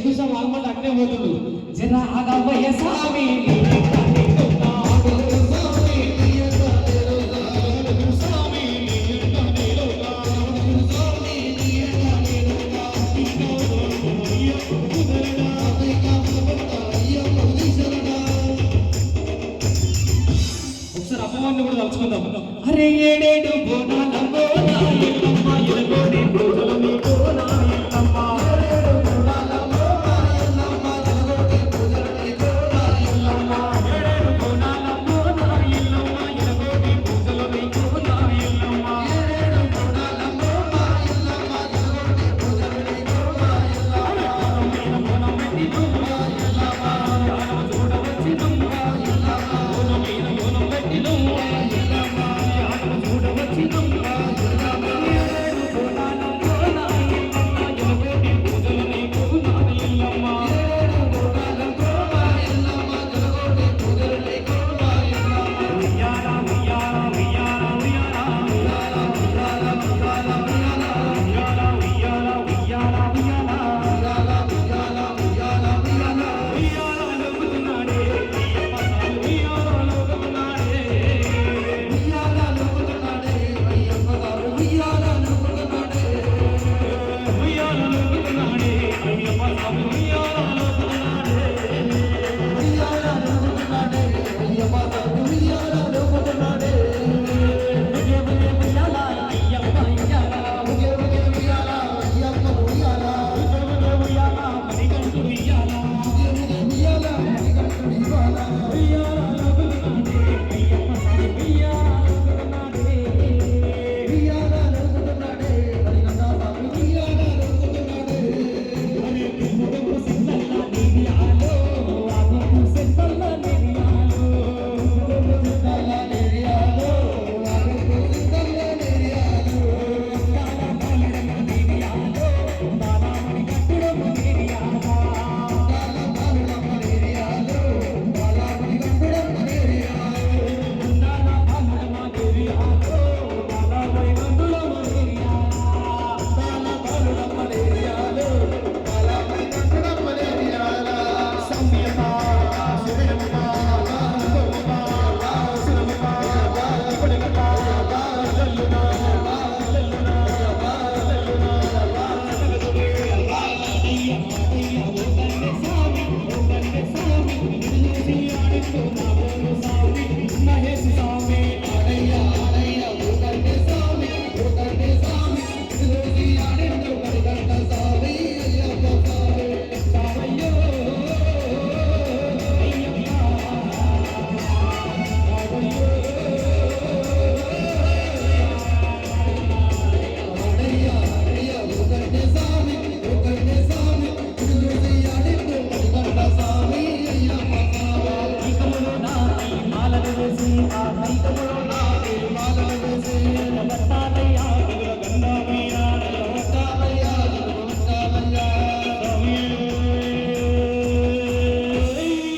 వేషభూష వాంగ్మట అట్టే పోతుంది జర ఆగవయ్య స్వామి ఒకసారి అమ్మవారిని కూడా తలుచుకుందాం. అరే ఏడేడు బోనాల Música na stop.